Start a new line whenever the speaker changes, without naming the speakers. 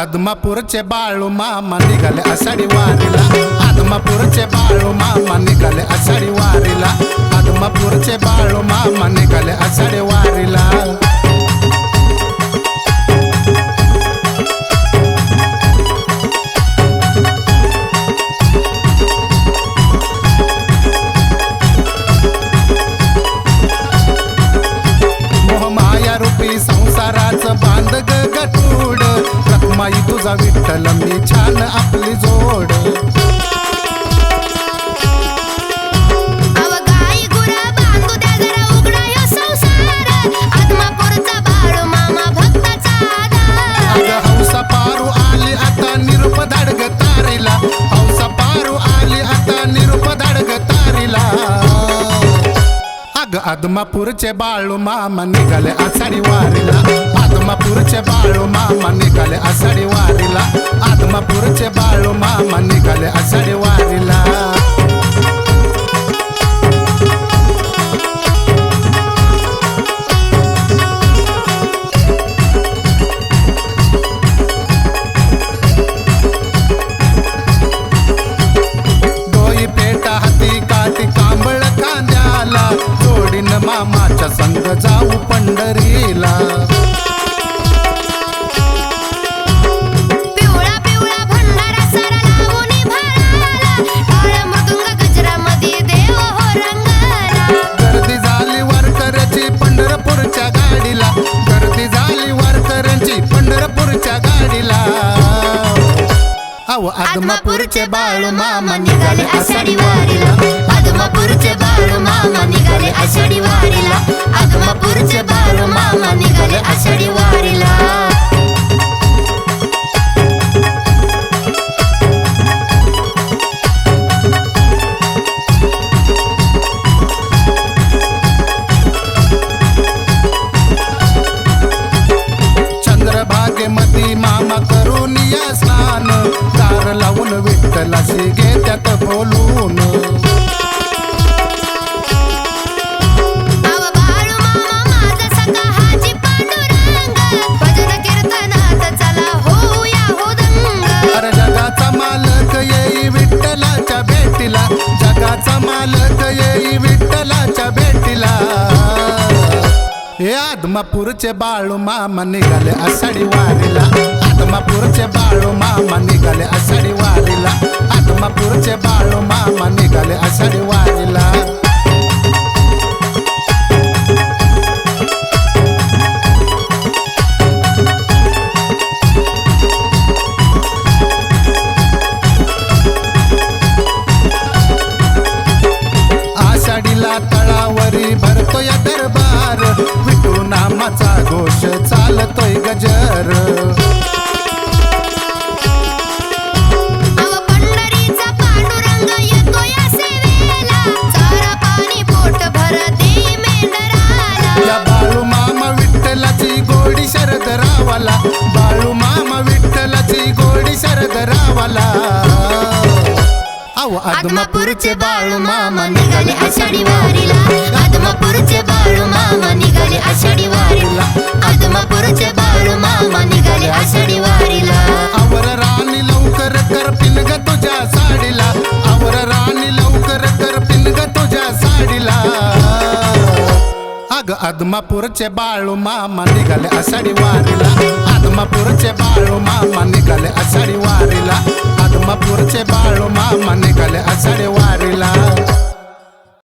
आदमापूरचे बाळू मामा निघाले आषाढी वारीला आदमापूरचे बाळू तुझा विठ्ठल मी छान आपली जोड.
अव गाई गुरा बांधू द्या जरा उघडाय संसार. आत्मापूरचा बाळू मामा भक्ताचा आधार.
अग हौसा पारू आली आता निरुप धाडग तारीला. हौसा पारू आली आता निरुप धाडग तारीला. अग आदमापूरचे बाळू मामा निघाले आषाढी वारीला. आदमापूरचे बाळू मामा निघाले आषाढी मामा निघाले आषाढी वारीला. डोई पेटा हाती काठी कांबळ कांद्याला. जोडीन मामाच्या संग जाऊ पंढरीला. आदमापूरचे बाळू मामा निघाले आषाढी वारीला
आदमापूरचे बाळू मामा निघाले आषाढी वारीला आदमापूरचे बाळू मामा निघाले आषाढी वारीला
मामा करून या स्नान. दार लावून बोलून.
होऊया हो दंग
अरे जगाचा मालक येई विठ्ठलाच्या भेटीला. जगाचा मालक येई विठ्ठलाच्या भेटीला. हे आदमापूरचे बाळू मामा निघाले आषाढी वारीला. आदमापूरचे बाळू मामा निघाले आषाढी वारीला. आदमापूरचे बाळू मामा निघाले आषाढी वारीला. आषाढीला तळावरी भरतोय दरबार. विठू नामाचा घोष चालतोय गजर. अहो आदमापूरचे बाळू मामा निघाले आषाढी वारीला
आदमापूरचे बाळू मामा निघाले आषाढी वारीला आदमापूरचे बाळू मामा निघाले आषाढी वारीला
आवर राणी लवकर कर पिनग तुझ्या साडीला. आवर राणी लवकर कर पिनग तुझ्या साडीला. अग आदमापूरचे बाळू मामा निघाले आषाढी वारीला आदमापूरचे